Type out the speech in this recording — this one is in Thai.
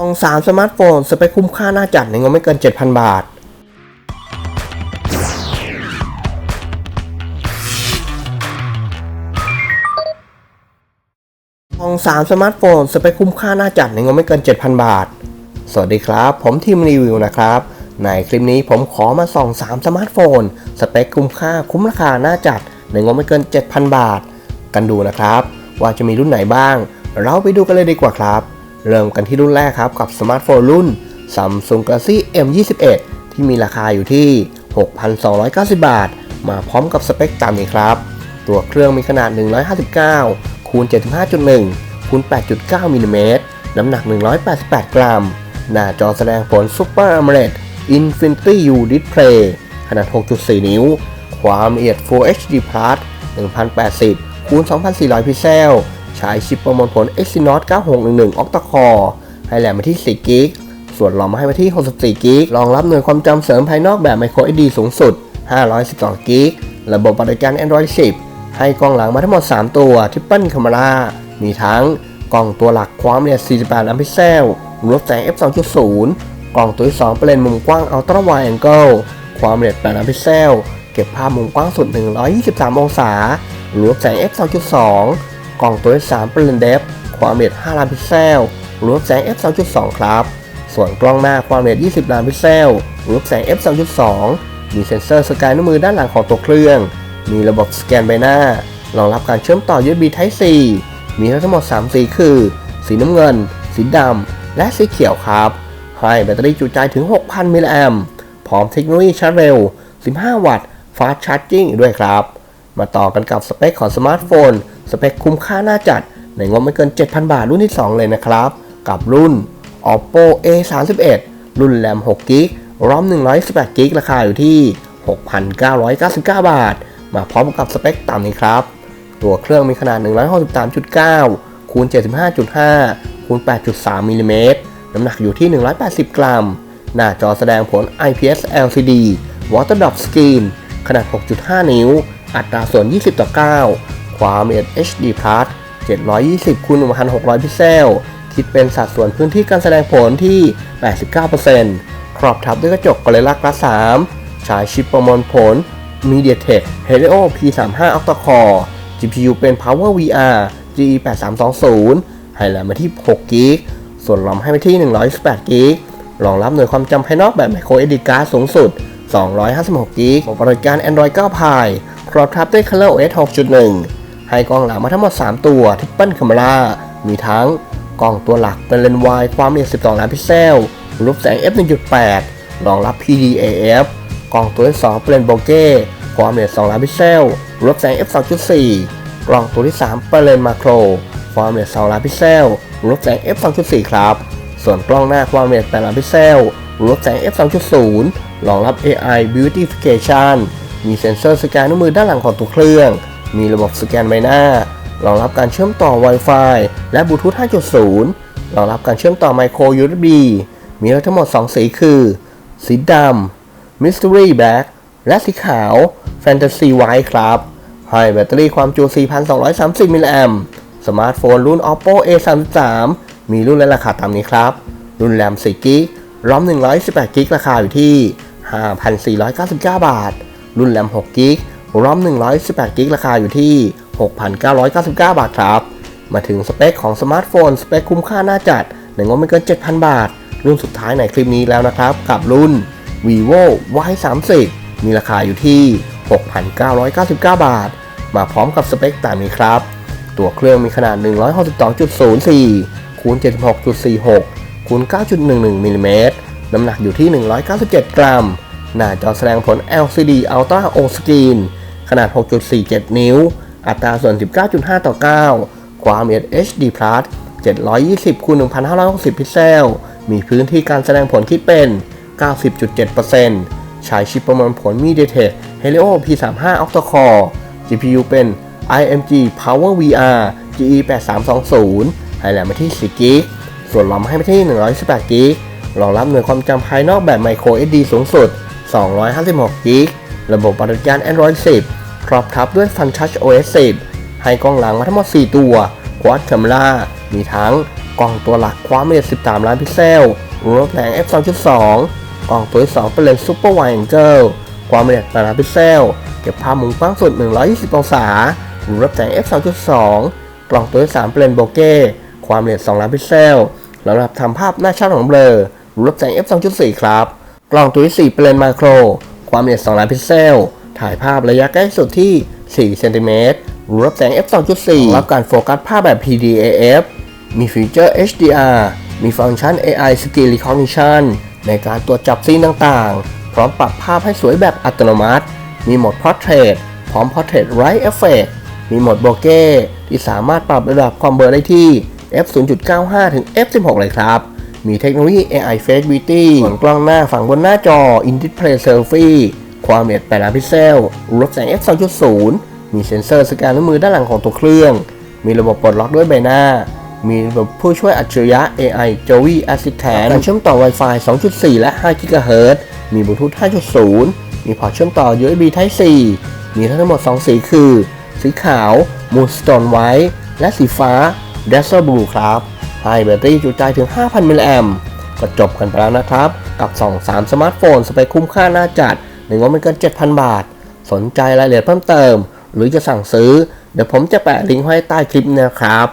มอง 3 สมาร์ทโฟน สเปคคุ้มค่าน่าจัดในงบไม่เกิน 7,000 บาทมอง 3 สมาร์ทโฟน สเปคคุ้มค่าน่าจัดในงบไม่เกิน 7,000 บาท สวัสดีครับ ผมทีมรีวิวนะครับ ในคลิปนี้ผมขอมาส่อง 3 สมาร์ทโฟน สเปคคุ้มค่าคุ้มราคาน่าจัดในงบไม่เกิน 7,000 บาท กันดูนะครับ ว่าจะมีรุ่นไหนบ้าง เราไปดูกันเลยดีกว่าครับ เริ่มกันที่รุ่นแรกครับกับสมาร์ทโฟนรุ่น Samsung Galaxy M21 ที่มีราคาอยู่ที่ 6,290 บาท มาพร้อมกับสเปคตามนี้ครับ ตัวเครื่องมีขนาด 159คูณ75.1คูณ8.9มิลลิเมตรน้ำหนัก 188 กรัม หน้าจอแสดงผล Super AMOLED Infinity U Display ขนาด 6.4 นิ้ว ความละเอียด Full HD Plus 1080คูณ2400 พิกเซล ใช้ชิปประมวลผล Exynos 9611 Octa Core ให้แรมมาที่4กิกส่วนรอมาให้มาที่64กิกรองรับหน่วยความจำเสริมภายนอกแบบ Micro SD สูงสุด 512กิกระบบปฏิการ Android 10 ให้กล้องหลังมาทั้งหมด 3 ตัว Triple Camera มีทั้งกล้องตัวหลักความละเอียด48 ล้านพิกเซลรวมแสง f 2.0 กล้องตัวที่2เป็นเลนส์มุมกว้าง Ultra Wide Angle ความละเอียด8ล้านพิกเซล เก็บภาพมุมกว้างสุด 123 องศารวมแสง f 2.2 กล่องตัวที่3เป็นเลนส์เดฟความละเอียด5ล้านพิกเซลรวมแสง f 2.2ครับ ส่วนกล้องหน้าความละเอียด 20 ล้านพิกเซลรวมแสง f 2.2มีเซ็นเซอร์สกายนิ้วมือด้านหลังของตัวเครื่อง มีระบบสแกนใบหน้ารองรับการเชื่อมต่อ USB Type C มีทั้งหมด 3 สีคือ สีน้ำเงิน สีดำ และสีเขียวครับ ให้แบตเตอรี่จุใจถึง 6,000 มิลลิแอมป์พร้อมเทคโนโลยีชาร์จเร็ว 15 วัตต์ Fast Charging ด้วยครับ มาต่อกันกับสเปคของสมาร์ทโฟน สเปคคุ้มค่าน่าจัด ในงบไม่เกิน 7,000 บาทรุ่นที่ 2 เลยนะครับ กับรุ่น Oppo A31 รุ่นแรม6 g b รอม118 g b ราคาอยู่ที่ 6,999 บาท มาพร้อมกับสเปคตามนี้ครับ ตัวเครื่องมีขนาด 163.9 คูณ 75.5 คูณ 8.3มิลลิเมตรน้ำหนักอยู่ที่ 180 กรัม หน้าจอแสดงผล IPS LCD Water Drop Screen ขนาด 6.5 นิ้ว อัตราส่วน 20 ต่อ 9 ความละเอียด HD Plus 720คูณ1,600 พิกเซล คิดเป็นสัดส่วนพื้นที่การแสดงผลที่ 89%ครอบทับด้วยกระจก Gorilla Glass 3ใช้ชิปประมวลผล MediaTek Helio P35 Octa Core GPU เป็น Power VR GE8320 ให้แรมมาที่6กิกส่วนรอมให้ไปที่ 128กิกรองรับหน่วยความจำภายนอกแบบ Micro SD card สูงสุด 256กิกบริการ Android 9 Pie รอบทับด้วย Color OS 6.1 ให้กล้องหลังมาทั้งหมด 3 ตัว Triple Camera มีทั้งกล้องตัวหลักเป็นเลนส์วายความละเอียด 12 ล้านพิกเซล รูปแสง f 1.8 รองรับ PDAF กล้องตัวที่ 2 เป็นเลนส์โบเก้ความละเอียด 2 ล้านพิกเซล รูปแสง f 2.4 กล้องตัวที่ 3 เป็นเลนส์มาโคร ความละเอียด 2 ล้านพิกเซล รูปแสง f 2.4 ครับ ส่วนกล้องหน้าความละเอียด 8 ล้านพิกเซล รูปแสง f 2.0 รองรับ AI Beautification มีเซ็นเซอร์สแกนนิ้วมือด้านหลังของตัวเครื่อง มีระบบสแกนใบหน้ารองรับการเชื่อมต่อ Wi-Fi และ Bluetooth 5.0 รองรับการเชื่อมต่อ Micro USB มีทั้งหมด 2 สีคือ สีดำ Mystery Black และสีขาว Fantasy White ครับให้แบตเตอรี่ความจุ 4,230 มิลลิแอมป์สมาร์ทโฟนรุ่น Oppo A33 มีรุ่นและราคาตามนี้ครับ รุ่นแรม4กิกรอม118กิก ราคาอยู่ที่ 5,499 บาท รุ่นแรม6กิกรอม118กิกราคาอยู่ที่ 6,999 บาทครับ มาถึงสเปคของสมาร์ทโฟน สเปคคุ้มค่าน่าจัดในงบไม่เกิน 7,000 บาท รุ่นสุดท้ายในคลิปนี้แล้วนะครับ กับรุ่น vivo Y30 มีราคาอยู่ที่ 6,999 บาท มาพร้อมกับสเปคตามนี้ครับ ตัวเครื่องมีขนาด 162.04คูณ76.46คูณ9.11มิลลิเมตรน้ำหนักอยู่ที่ 197 กรัม หน้าจอแสดงผล LCD Ultra O Screen ขนาด 6.47 นิ้ว อัตราส่วน 19.5 ต่อ 9 ความละเอียด HD Plus 720คูณ1,560 พิกเซล มีพื้นที่การแสดงผลคิดเป็น 90.7%ใช้ชิปประมวลผล MediaTek Helio P35 Octa Core GPU เป็น IMG Power VR GE8320 ให้แรมมาที่4กิกส่วนรอมให้มาที่118กิกรองรับหน่วยความจำภายนอกแบบ Micro SD สูงสุด 256กิกระบบปฏิบัติการ Android 10 ครอบทับด้วย Fun Touch OS 10 ให้กล้องหลังมาทั้งหมด 4 ตัว Quad Camera มีทั้งกล้องตัวหลักความละเอียด 13 ล้านพิกเซลรวมแผง f 2.2 กล้องตัวที่2เป็นเลนส์ซูเปอร์ไวด์แองเกิลความละเอียด8ล้านพิกเซล เก็บภาพมุมกว้างสุด 120 องศารวมแผง f 2.2 กล้องตัวที่3เป็นเลนส์โบเก้ความละเอียด 2 ล้านพิกเซลสำหรับทำภาพหน้าชัดของเบลอรวมแผง f 2.4 ครับ กล้องตัวที่4เป็นเลนส์มาโคร ความละเอียด2ล้านพิกเซล ถ่ายภาพระยะใกล้สุดที่ 4 เซนติเมตรรับแสง f 2.4รับการโฟกัสภาพแบบ PDAF มีฟีเจอร์ HDR มีฟังก์ชัน AI Skill Recognition ในการตรวจจับซีนต่างๆ พร้อมปรับภาพให้สวยแบบอัตโนมัติ มีโหมด Portrait พร้อม Portrait Light Effect มีโหมดโบเก้ที่สามารถปรับระดับความเบลอได้ที่ f 0.95 ถึง f 16เลยครับ มีเทคโนโลยี AI Face Beauty ส่วนกล้องหน้าฝั่งบนหน้าจอ In Display Selfie ความละเอียด8ล้านพิกเซลรับแสง f 2.0 มีเซ็นเซอร์สแกนนิ้วมือด้านหลังของตัวเครื่อง มีระบบปลดล็อกด้วยใบหน้า มีระบบผู้ช่วยอัจฉริยะ AI Joey Assistant การเชื่อมต่อ Wi-Fi 2.4 และ 5 GHz มีบลูทูธ 5.0 มีพอร์ตเชื่อมต่อ USB Type C มีทั้งหมด 2 สีคือ สีขาว Moonstone White และสีฟ้า Dazzle Blue ครับ ให้แบตเตอรี่จุใจถึง 5,000 มิลลิแอมก็จบกันไปแล้วนะครับ กับ 2 3 สมาร์ทโฟนสเปคคุ้มค่าน่าจัดหนึ่งบไม่เกิน 7,000 บาท สนใจรายละเอียดเพิ่มเติม หรือจะสั่งซื้อ เดี๋ยวผมจะแปะลิงก์ไว้ใต้คลิปนะครับ